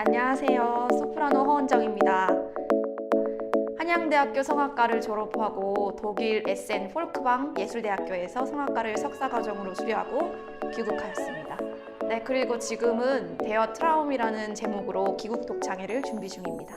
안녕하세요. 소프라노 허은정입니다. 한양대학교 성악과를 졸업하고 독일 에센 폴크방 예술대학교에서 성악과를 석사과정으로 수료하고 귀국하였습니다. 네, 그리고 지금은 데어 트라움이라는 제목으로 귀국 독창회를 준비 중입니다.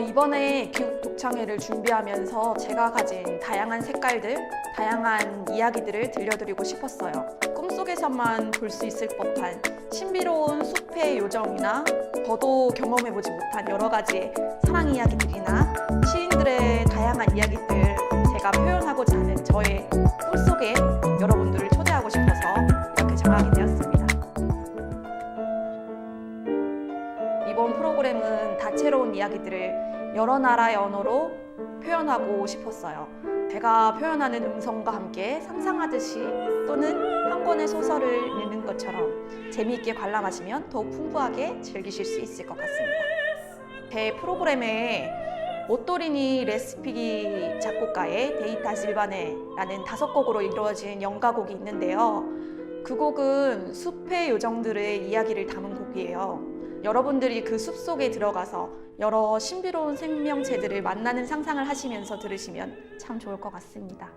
어, 이번에 귀국 독창회를 준비하면서 제가 가진 다양한 색깔들, 다양한 이야기들을 들려드리고 싶었어요. 꿈속에서만 볼 수 있을 법한 신비로운 숲의 요정이나 저도 경험해보지 못한 여러 가지의 사랑 이야기들이나 시인들의 다양한 이야기들 이번 프로그램은 다채로운 이야기들을 여러 나라의 언어로 표현하고 싶었어요. 제가 표현하는 음성과 함께 상상하듯이 또는 한 권의 소설을 읽는 것처럼 재미있게 관람하시면 더욱 풍부하게 즐기실 수 있을 것 같습니다. 제 프로그램에 오토리니 레스피기 작곡가의 데이타 실바네라는 다섯 곡으로 이루어진 연가곡이 있는데요. 그 곡은 숲의 요정들의 이야기를 담은 곡이에요. 여러분들이 그 숲 속에 들어가서 여러 신비로운 생명체들을 만나는 상상을 하시면서 들으시면 참 좋을 것 같습니다.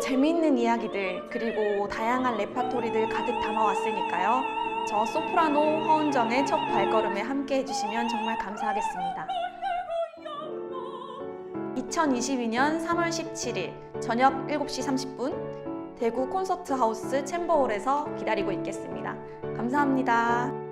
재미있는 이야기들 그리고 다양한 레파토리들 가득 담아왔으니까요. 저 소프라노 허은정의 첫 발걸음에 함께 해주시면 정말 감사하겠습니다. 2022년 3월 17일 저녁 7시 30분 대구 콘서트 하우스 챔버홀에서 기다리고 있겠습니다. 감사합니다.